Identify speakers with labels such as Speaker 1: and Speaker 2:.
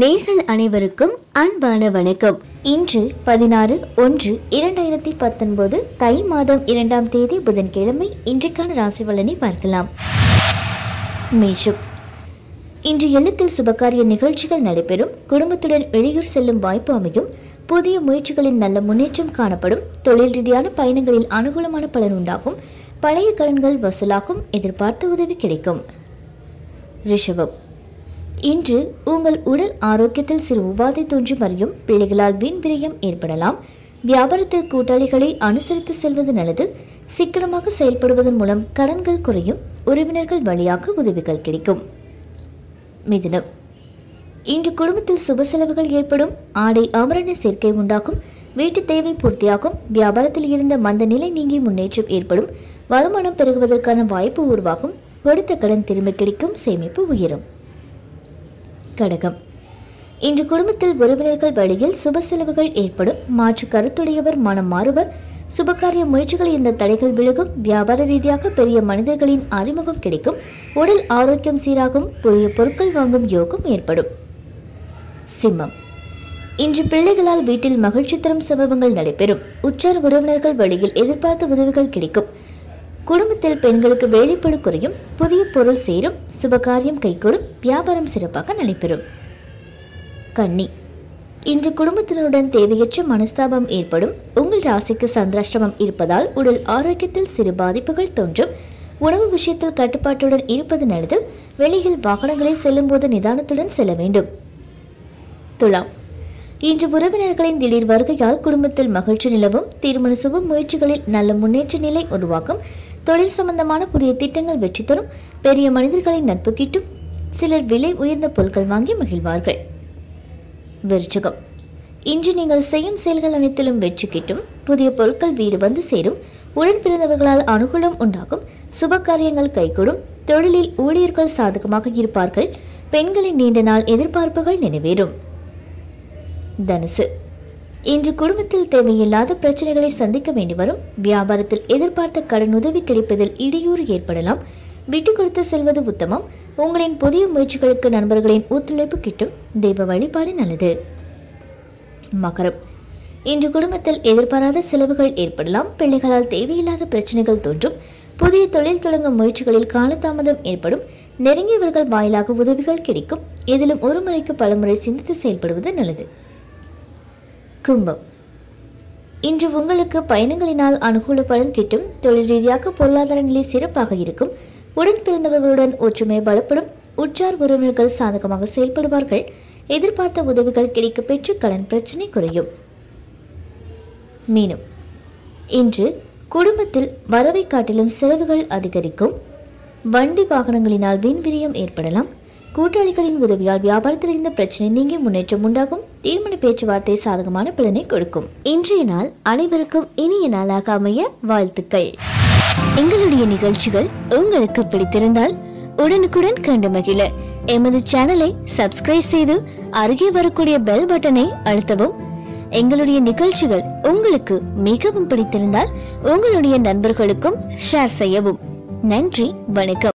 Speaker 1: நேர்கள் அனைவருக்கும் அன்பான வணக்கம். இன்று பதினாறு ஒன்று இரண்டாயிரத்தி பத்தொன்பது தை மாதம் இரண்டாம் தேதி புதன்கிழமை இன்றைக்கான ராசி பலனை பார்க்கலாம். மேஷம். இன்று இல்லத்தில் சுபகாரிய நிகழ்ச்சிகள் நடைபெறும். குடும்பத்துடன் வெளியூர் செல்லும் வாய்ப்பு அமையும். புதிய முயற்சிகளின் நல்ல முன்னேற்றம் காணப்படும். தொழில் ரீதியான பயணங்களில் அனுகூலமான பலன் உண்டாகும். பழைய கடன்கள் வசூலாகும். எதிர்பார்த்த உதவி கிடைக்கும். ரிஷபம். இன்று உங்கள் உடல் ஆரோக்கியத்தில் சிறு உபாதை தோன்றும் வரையும் பிள்ளைகளால் வீண் விரயம் ஏற்படலாம். வியாபாரத்தில் கூட்டாளிகளை அனுசரித்து செல்வது நல்லது. சிக்கனமாக செயல்படுவதன் மூலம் கடன்கள் குறையும். உறவினர்கள் வழியாக உதவிகள் கிடைக்கும். மிதுனம். இன்று குடும்பத்தில் சுப செலவுகள் ஏற்படும். ஆடை ஆபரண சேர்க்கை உண்டாகும். வீட்டு தேவை பூர்த்தியாகும். வியாபாரத்தில் இருந்த மந்த நிலை நீங்கி முன்னேற்றம் ஏற்படும். வருமானம் பெருகுவதற்கான வாய்ப்பு உருவாகும். கொடுத்த கடன் திரும்ப கிடைக்கும். சேமிப்பு உயரும். கடகம். இன்று குடும்பத்தில் உறவினர்கள் வழியில் சுப செலவுகள் ஏற்படும். மாற்று கருத்துடையவர் மனம் மாறுவர். சுபகாரிய முயற்சிகள் இந்த தடைகள் விலகும் வியாபார ரீதியாக பெரிய மனிதர்களின் அறிமுகம் கிடைக்கும். உடல் ஆரோக்கியம் சீராகும். புதிய பொருட்கள் வாங்கும் யோகம் ஏற்படும். சிம்மம். இன்று பிள்ளைகளால் வீட்டில் மகிழ்ச்சி தரும் சம்பவங்கள் நடைபெறும். உற்றார் உறவினர்கள் வழியில் எதிர்பார்த்த உதவிகள் கிடைக்கும். குடும்பத்தில் பெண்களுக்கு வேலைப்படு குறையும் புதிய பொருள் சேரும் சுபகாரியம் கைகூடும் வியாபாரம் சிறப்பாக நடைபெறும். கன்னி. இன்று குடும்பத்தினருடன் தேவையற்ற மனஸ்தாபம் ஏற்படும். உங்கள் ராசிக்கு சந்திராஷ்டிரமம் இருப்பதால் உடல் ஆரோக்கியத்தில் சிறு பாதிப்புகள் தோன்றும். உணவு விஷயத்தில் கட்டுப்பாட்டுடன் இருப்பது நல்லது. வெளியில் வாகனங்களில் செல்லும்போது நிதானத்துடன் செல்ல வேண்டும். துலாம். இன்று உறவினர்களின் திடீர் வருகையால் குடும்பத்தில் மகிழ்ச்சி நிலவும். திருமண சுப முயற்சிகளில் நல்ல முன்னேற்ற நிலை உருவாக்கும் தொழில் சம்பந்தமான புதிய திட்டங்கள் வெற்றி தரும் பெரிய மனிதர்களின் நட்பு கிட்டும் சிலர் விலை உயர்ந்த பொருட்கள் வாங்கி மகிழ்வார்கள். விருச்சகம். இன்று நீங்கள் செய்யும் செயல்கள் அனைத்திலும் வெற்றி கிட்டும் புதிய பொருட்கள் வீடு வந்து சேரும் உடன் பிறந்தவர்களால் அனுகூலம் உண்டாகும் சுப காரியங்கள் கைகூடும் தொழிலில் ஊழியர்கள் சாதகமாக இருப்பார்கள் பெண்களின் நீண்ட நாள் எதிர்பார்ப்புகள் நிறைவேறும். தனுசு. இன்று குடும்பத்தில் தேவையில்லாத பிரச்சனைகளை சந்திக்க வேண்டி வரும். வியாபாரத்தில் எதிர்பார்த்த கடன் உதவி கிடைப்பதில் இடையூறு ஏற்படலாம். விட்டு கொடுத்து செல்வது உத்தமம். உங்களின் புதிய முயற்சிகளுக்கு நண்பர்களின் ஒத்துழைப்பு கிட்டும். தெய்வ வழிபாடு நல்லது. மகரம். இன்று குடும்பத்தில் எதிர்பாராத செலவுகள் ஏற்படலாம். பிள்ளைகளால் தேவையில்லாத பிரச்சனைகள் தோன்றும். புதிய தொழில் தொடங்கும் முயற்சிகளில் காலதாமதம் ஏற்படும். நெருங்கியவர்கள் வாயிலாக உதவிகள் கிடைக்கும். எதிலும் ஒரு முறைக்கு பலமுறை சிந்தித்து செயல்படுவது நல்லது. கும்பம். இன்று உங்களுக்கு பயணங்களினால் அனுகூல பலன் கிட்டும் தொழில் ரீதியாக பொருளாதார நிலை சிறப்பாக இருக்கும். உடன் பிறந்தவர்களுடன் ஒற்றுமை பலப்படும். உற்றார் உறவினர்கள் சாதகமாக செயல்படுவார்கள். எதிர்பார்த்த உதவிகள் கிடைக்க பெற்று கடன் பிரச்சனை குறையும். மீனும். இன்று குடும்பத்தில் வரவை காட்டிலும் செலவுகள் அதிகரிக்கும். வண்டி வாகனங்களினால் வீண்விரியம் ஏற்படலாம். கூட்டாளிகளின் உதவியால் வியாபாரத்தில் இருந்த பிரச்சனை நீங்கி முன்னேற்றம் உண்டாகும். தீர்மான பேச்சுவார்த்தை சாதகமான பலனை கொடுக்கும். இன்றைய நாள் அனைவருக்கும் இனிய நாளாக அமைய வாழ்த்துக்கள். எங்களுடைய நிகழ்ச்சிகள் உங்களுக்கு பிடித்திருந்தால் உடனுக்குடன் கண்டு மகிழ. எமது சேனலை சப்ஸ்கிரைப் செய்து அருகே வரக்கூடிய பெல் பட்டனை அழுத்தவும். எங்களுடைய நிகழ்ச்சிகள் உங்களுக்கு மிகவும் பிடித்திருந்தால் உங்களுடைய நண்பர்களுக்கும் ஷேர் செய்யவும். நன்றி வணக்கம்.